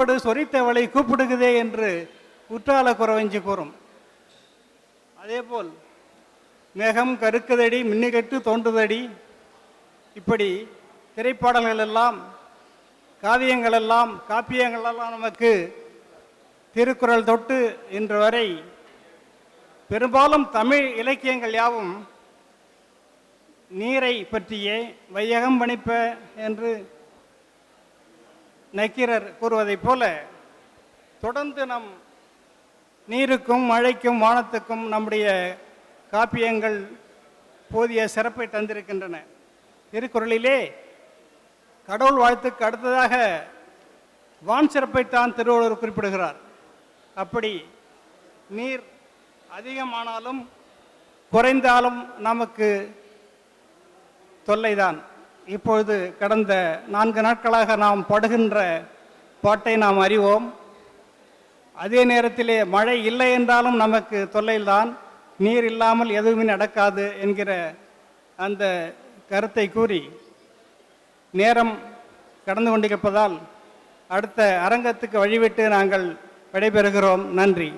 கூப்பிடு சொரித்தவளை கூப்பிடுகிறதே என்று குற்றால குறவஞ்சி கூறும். அதேபோல் மேகம் கருக்குதடி மின்னுகட்டு தோன்றுதடி இப்படி திரைப்பாடல்கள் எல்லாம் காவியங்கள் எல்லாம் காப்பியங்கள் எல்லாம் நமக்கு திருக்குறள் தொட்டு இன்று வரை பெரும்பாலும் தமிழ் இலக்கியங்கள் யாவும் நீரை பற்றியே வையகம் பணிப்ப என்று நக்கீரர் கூறுவதைப் போல தொடர்ந்து நம் நீருக்கும் மழைக்கும் வானத்துக்கும் நம்முடைய காப்பியங்கள் போதிய சிறப்பை தந்திருக்கின்றன. திருக்குறளிலே கடவுள் வாழ்த்துக்கு அடுத்ததாக வான் சிறப்பை தான் திருவள்ளுவர் குறிப்பிடுகிறார். அப்படி நீர் அதிகமானாலும் குறைந்தாலும் நமக்கு தொல்லைதான். இப்பொழுது கடந்த நான்கு நாட்களாக நாம் படுகின்ற பாட்டை நாம் அறிவோம். அதே நேரத்திலே மழை இல்லை என்றாலும் நமக்கு தொல்லையில்தான் நீர் இல்லாமல் எதுவுமே நடக்காது என்கிற அந்த கருத்தை கூறி நேரம் கடந்து கொண்டிருப்பதால் அடுத்த அரங்கத்துக்கு வழிவிட்டு நாங்கள் விடைபெறுகிறோம். நன்றி.